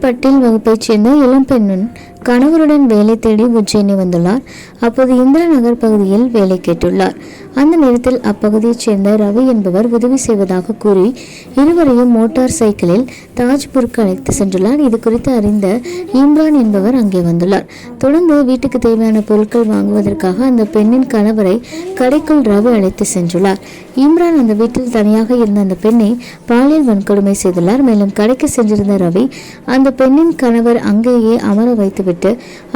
பட்டியல் வகுப்பைச் சேர்ந்த இளம்பெண்ணின் கணவருடன் வேலை தேடி உஜ்ஜயினி வந்துள்ளார். அப்போது இந்திரா நகர் பகுதியில் வேலை கேட்டுள்ளார். அந்த நேரத்தில் அப்பகுதியைச் சேர்ந்த ரவி என்பவர் உதவி செய்வதாக கூறி இருவரையும் மோட்டார் சைக்கிளில் தாஜ்பூருக்கு அழைத்து சென்றுள்ளார். இது குறித்து அறிந்த இம்ரான் என்பவர் அங்கே வந்துள்ளார். தொடர்ந்து வீட்டுக்கு தேவையான பொருட்கள் வாங்குவதற்காக அந்த பெண்ணின் கணவரை கடைக்குள் ரவி அழைத்து சென்றுள்ளார். இம்ரான் அந்த வீட்டில் தனியாக இருந்த அந்த பெண்ணை பாலியல் வன்கொடுமை செய்துள்ளார். மேலும் கடைக்கு சென்றிருந்த ரவி அந்த பெண்ணின் கணவர் அங்கேயே அமர வைத்துவிட்டு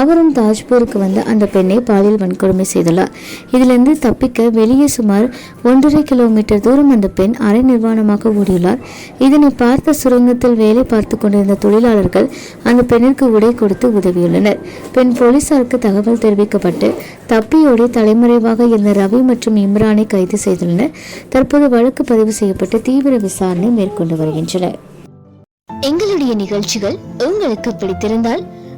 அவரும் தாஜ்பூருக்கு வந்து அந்த பெண்ணை பாலியல் வன்கொடுமை செய்துள்ளார். இதிலிருந்து தப்பிக்க வெளியே சுமார் ஒன்றரை கிலோமீட்டர் தூரம் அந்த பெண் அரை நிர்வாணமாக ஓடியுள்ளார். இதனை பார்த்த சுரங்கத்தில் வேலை பார்த்து கொண்டிருந்த தொழிலாளர்கள் அந்த பெண்ணிற்கு உடை கொடுத்து உதவியுள்ளனர். பெண் போலீசாருக்கு தகவல் தெரிவிக்கப்பட்டு தப்பியோடி தலைமறைவாக இருந்த ரவி மற்றும் இம்ரானை கைது செய்துள்ளனர். தற்போது வழக்கு பதிவு செய்யப்பட்டு தீவிர விசாரணை மேற்கொண்டு வருகின்றனர். எங்களுடைய நிகழ்ச்சிகள் உங்களுக்கு பிடித்திருந்தால்